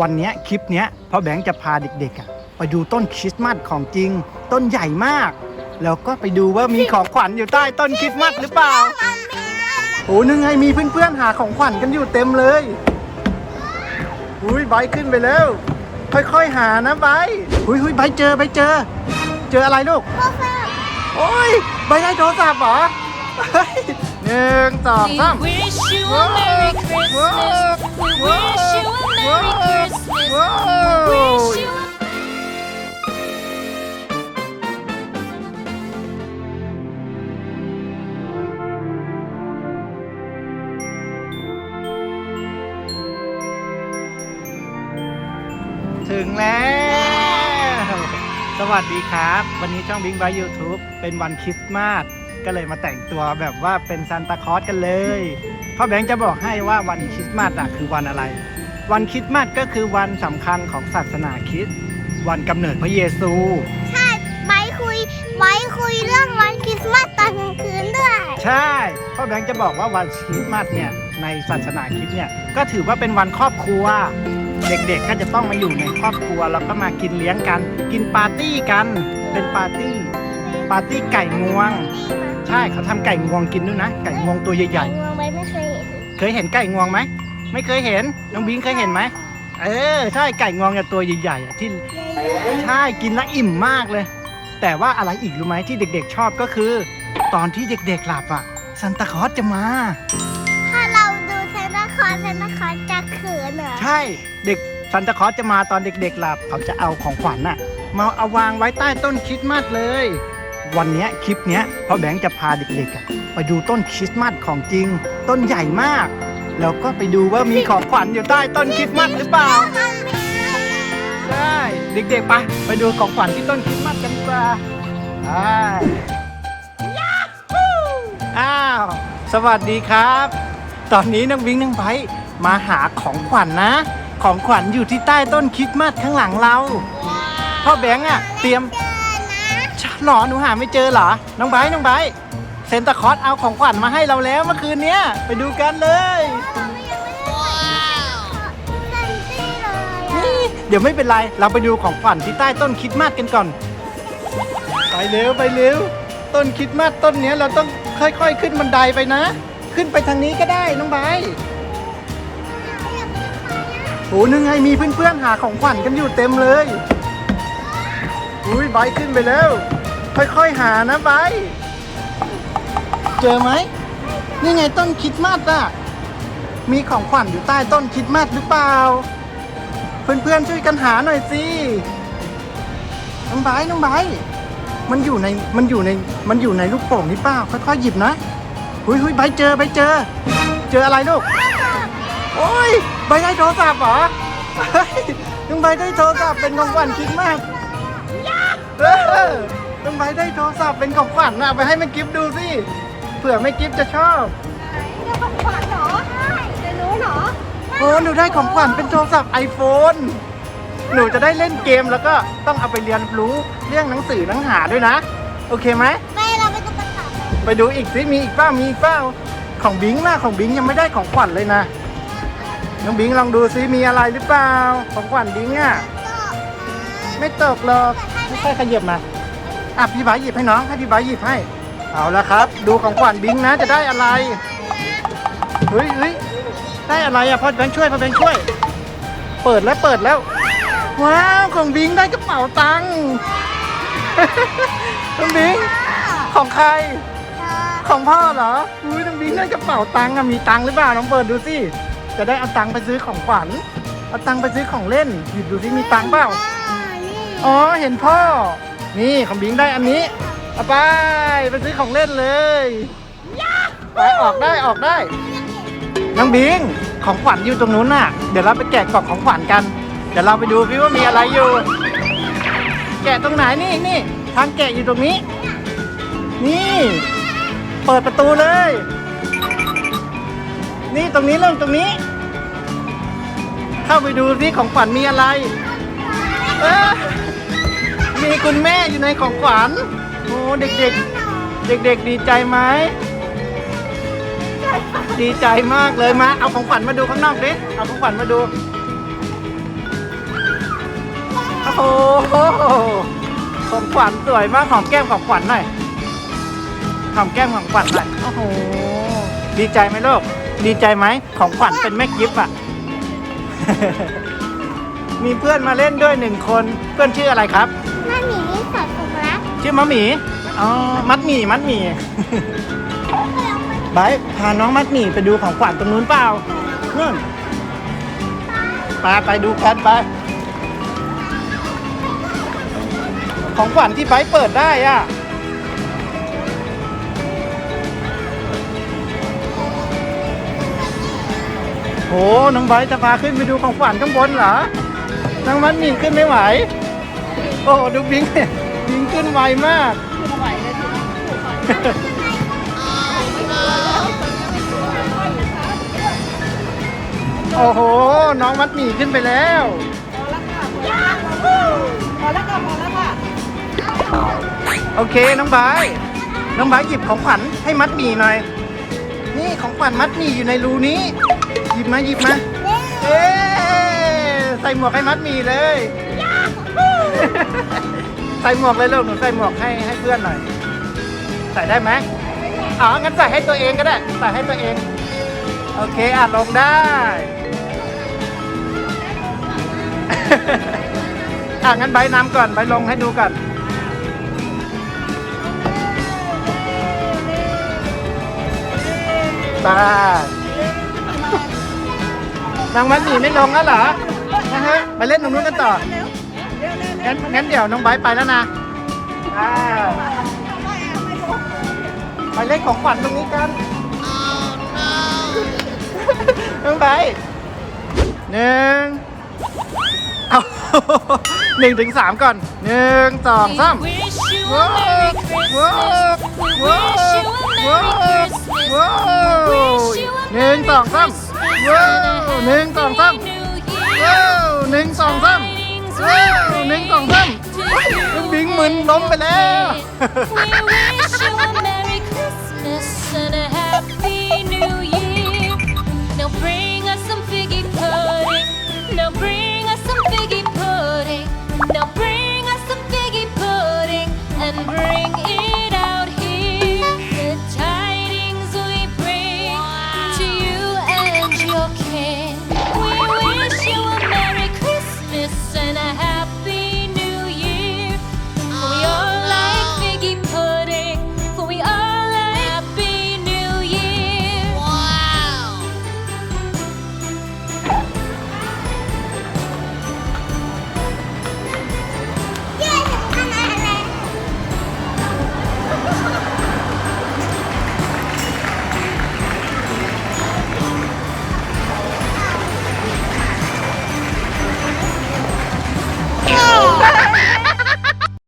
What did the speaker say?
วันเนี้ยคลิปเนี้ยพ่อแบงค์จะพาเด็กๆอะไปดูต้นคริสต์มาสของจริง ต้นใหญ่มาก แล้วก็ไปดูว่ามีของขวัญอยู่ใต้ต้นคริสต์มาสหรือเปล่าโอ้นึงไงมีเพื่อนๆหาของขวัญกันอยู่เต็มเลยอุ้ยไบค์ขึ้นไปแล้ว ค่อยๆหานะไบค์อุ้ยอุ้ยไบค์เจอไบค์เจอ เจออะไรลูกโอ้ยไบค์ได้โทรศัพท์เหรอเฮ้ยหนึ่งสองสาม We wish you a Merry Christmas. We wish you a Merry Christmas. We wish you a ถึงแล้ว สวัสดีครับ วันนี้ช่องบิงบายยูทูบเป็นวันคริสต์มาส ก็เลยมาแต่งตัวแบบว่าเป็นซานตาคลอสกันเลยพ่อแบงค์จะบอกให้ว่าวันคริสต์มาสอะคือวันอะไร วันคริสต์มาสก็คือวันสำคัญของศาสนาคริสต์วันกำเนิดพระเยซู ใช่ไว้คุยไว้คุยเรื่องวันคริสต์มาสตอนกลางคืนด้วย ใช่พ่อแบงค์จะบอกว่าวันคริสต์มาสเนี่ยในศาสนาคริสต์เนี่ยก็ถือว่าเป็นวันครอบครัว เด็กๆก็จะต้องมาอยู่ในครอบครัวแล้วก็มากินเลี้ยงกัน กินปาร์ตี้กันเป็นปาร์ตี้ปาร์ตี้ไก่งวง ใช่เขาทำไก่งวงกินด้วยนะ ไก่งวงตัวใหญ่งวงไว้ไม่เคยเห็น ๆ เคยเห็นไก่งวงไหม ไม่เคยเห็น น้องบิงเคยเห็นไหม เออ ใช่ไก่งวงเนี่ยตัวใหญ่ๆอะที่ ใช่กินแล้วอิ่มมากเลย แต่ว่าอะไรอีกรู้ไหมที่เด็กๆชอบก็คือ ตอนที่เด็กๆหลับอะซันตาคลอสจะมา ถ้าเราดูเซนต์คอร์เซนต์คอร์จะเขินเหรอใช่เด็กซันตาคลอสจะมาตอนเด็กๆหลับเขาจะเอาของขวัญน่ะมาเอาวางไว้ใต้ต้นคริสต์มาสเลย วันเนี้ยคลิปเนี้ยพ่อแบงค์จะพาเด็กๆอะไปดูต้นคริสต์มาสของจริง ต้นใหญ่มาก แล้วก็ไปดูว่ามีของขวัญอยู่ใต้ต้นคริสต์มาสหรือเปล่ามันมีใช่เด็กๆไปไปดูของขวัญที่ต้นคริสต์มาสกันดีกว่าไปอ้าว สวัสดีครับ ตอนนี้น้องบิงน้องไบร์ทมาหาของขวัญนะ ของขวัญอยู่ที่ใต้ต้นคริสต์มาสข้างหลังเรา พ่อแบงค์อะเตรียมเจอนะหรอหนูหาไม่เจอเหรอ น้องไบร์ทน้องไบร์ท เซนตาคลอสเอาของขวัญมาให้เราแล้วเมื่อคืนเนี้ยไปดูกันเลยเราไม่ยังไม่ได้ใส่เซนตี้เลยอะนี่เดี๋ยวไม่เป็นไรเราไปดูของขวัญที่ใต้ต้นคริสต์มาสกันก่อน ไปเร็วไปเร็วต้นคริสต์มาสต้นเนี้ยเราต้องค่อยๆ ขึ้นบันไดไปนะ ขึ้นไปทางนี้ก็ได้น้องไบร์ทโอ้นึงไงมีเพื่อนๆหาของขวัญกันอยู่เต็มเลยอุ้ยไบร์ทขึ้นไปแล้ว ค่อยๆหานะไบร์ท เจอไหม นี่ไงต้นคริสต์มาสอะมีของขวัญอยู่ใต้ต้นคริสต์มาสหรือเปล่า เพื่อนๆช่วยกันหาหน่อยสิน้องไบร์ทน้องไบร์ทมันอยู่ในมันอยู่ในมันอยู่ในลูกโป่งนี่เปล่าค่อยๆหยิบนะหุยหุยไบร์ทเจอไบร์ทเจอ เจออะไรลูกโอ้ยไบร์ทได้โทรศัพท์เหรอเฮ้ยน้องไบร์ทได้โทรศัพท์เป็นของขวัญคริสต์มาสเออน้องไบร์ทได้โทรศัพท์เป็นของขวัญนะเอาไปให้แม่กิฟดูสิ ผื่อแม่กิฟจะชอบเดี๋ยวของขวัญเหรอใช่เดี๋ยวรู้เหรอโอ้หนูได้ของขวัญเป็นโทรศัพท์ iPhone หนูจะได้เล่นเกมแล้วก็ต้องเอาไปเรียนรู้เรื่องหนังสือหนังหาด้วยนะ โอเคไหมแม่เราไปตุ๊กตากันไปดูอีกสิมีอีกเปล่ามีอีกเปล่าของบิงนะของบิงยังไม่ได้ของขวัญเลยนะน้องบิงลองดูซิมีอะไรหรือเปล่าของขวัญบิงอะไม่ตกหรอกไม่ค่อยขยับมาอะพี่บายหยิบให้น้องให้พี่บายหยิบให้ เอาละครับ ดูของขวัญบิงนะจะได้อะไรเฮ้ยเฮ้ยได้อะไรอะพ่อแบงค์ช่วยพ่อแบงค์ช่วย เปิดแล้วเปิดแล้ว ว้าวของบิงได้กระเป๋าตังค์น้องบิงของใคร ของพ่อเหรออุ้ยน้องบิงได้กระเป๋าตังค์อะมีตังค์หรือเปล่าน้องเปิดดูสิจะได้เอาตังค์ไปซื้อของขวัญเอาตังค์ไปซื้อของเล่นหยิบดูสิมีตังค์เปล่าอ๋อเห็นพ่อ นี่ของบิงได้อันนี้ เอาไปไปซื้อของเล่นเลยไปออกได้ออกได้น้องบิงของขวัญอยู่ตรงนู้นน่ะ เดี๋ยวเราไปแกะกล่องของขวัญกัน เดี๋ยวเราไปดูพี่ว่ามีอะไรอยู่ แกะตรงไหนนี่นี่ทางแกะอยู่ตรงนี้ นี่ เปิดประตูเลย นี่ตรงนี้เริ่มตรงนี้ เข้าไปดูสิของขวัญมีอะไร เอ้อมีคุณแม่อยู่ในของขวัญ โอ้เด็กๆ เด็กๆดีใจไหม ดีใจมากเลยมาเอาของขวัญมาดูข้างนอกดิเอาของขวัญมาดูโอ้โหของขวัญสวยมากหอมแก้มของขวัญหน่อยหอมแก้มของขวัญหน่อยโอ้โหดีใจไหมลูกดีใจไหมของขวัญเป็นแม่กิฟต์อะมีเพื่อนมาเล่นด้วยหนึ่งคนเพื่อนชื่ออะไรครับแม่หมีนี่ ชื่อมะหมีอ๋อมัดหมี่มัดหมี่ไบร์ทพาน้องมัดหมี่ไปดูของขวัญตรงนู้นเปล่านู่นไปไปดูกันไป ของขวัญที่ไบร์ทเปิดได้อะ โห น้องไบร์ทจะพาขึ้นไปดูของขวัญข้างบนเหรอ น้องมัดหมี่ขึ้นไม่ไหว โอ้โหดูบิงเนี่ยบิง ขึ้นไวมาก โอ้โห น้องมัดหมี่ขึ้นไปแล้ว พอแล้วค่ะพอแล้วค่ะโอเคน้องบาย น้องบายหยิบของขวัญให้มัดหมี่หน่อย นี่ของขวัญมัดหมี่อยู่ในรูนี้ หยิบมาหยิบมา เอ๊ใส่หมวกให้มัดหมี่เลยใส่หมวกเลยลูกหนูใส่หมวกให้ให้เพื่อนหน่อย ใส่ได้ไหมอ๋องั้นใส่ให้ตัวเองก็ได้ ใส่ให้ตัวเอง โอเคอะลงได้ อะงั้นใบน้ำก่อนใบลงให้ดูก่อนตานางมัดหมี่ไม่ลงแล้วเหรอ นะฮะ ไปเล่นตรงนู้นกันต่อ งั้นงั้นเดี๋ยวน้องไบไปแล้วนะไปเล่นของขวัญตรงนี้กันน้องไบหนึ่งเอาหนึ่งถึงสามก่อนหนึ่งสองสามหนึ่งสองสามหนึ่งสองสามหนึ่งสองสาม ว้าว we หนึ่ง bring สองสาม to น้อง you บิงมึนล้มไปแล้ว We wish